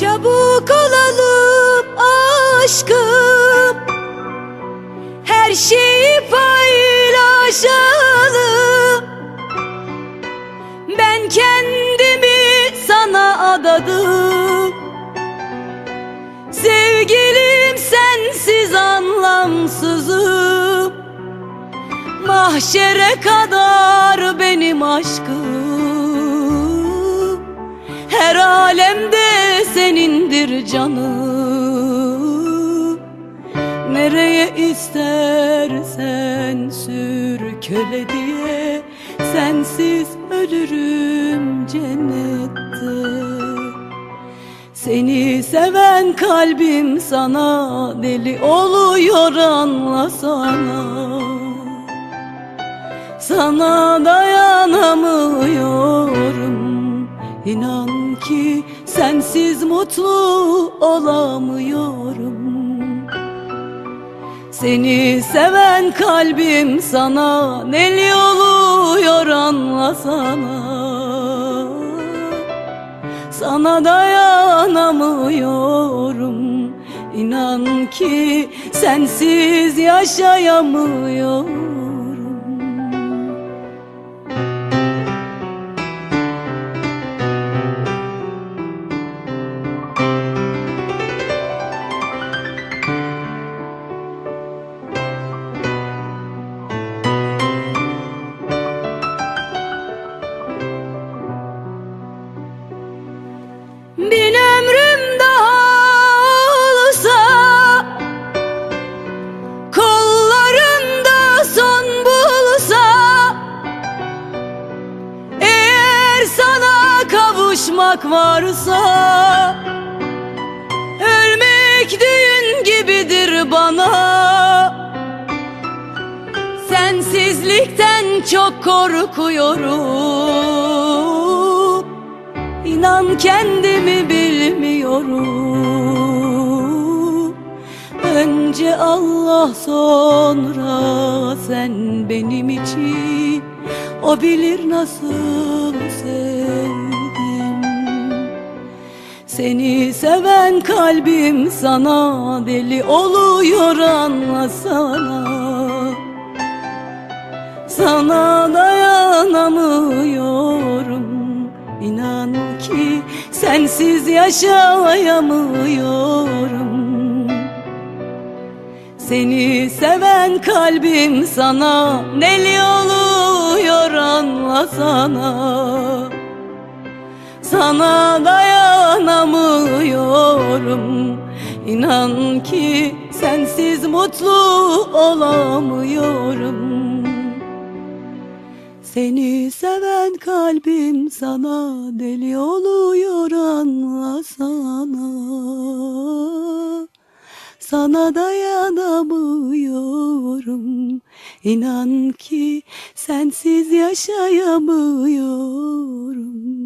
Çabuk olalım aşkım. Her şeyi paylaşalım. Ben kendimi sana adadım. Sevgilim sensiz anlamsızım. Mahşere kadar benim aşkım. Her alemde senindir canım Nereye istersen sür köle diye Sensiz ölürüm cennette. Seni seven kalbim sana deli oluyor anlasana Sana dayanamıyorum İnan ki sensiz mutlu olamıyorum. Seni seven kalbim sana deli oluyor anlasana sana dayanamıyorum. İnan ki sensiz yaşayamıyorum kavuşmak varsa Ölmek düğün gibidir bana. Sensizlikten çok korkuyorum. İnan kendimi bilmiyorum. Önce Allah sonra sen benim için. O bilir nasıl sevdim Seni seven kalbim sana deli oluyor anlasana. Sana dayanamıyorum İnan ki sensiz yaşayamıyorum. Seni seven kalbim sana deli oluyor anlasana. Sana dayanamıyorum İnan ki sensiz mutlu olamıyorum. Seni seven kalbim sana deli oluyor anlasana Sana dayanamıyorum. İnan ki sensiz yaşayamıyorum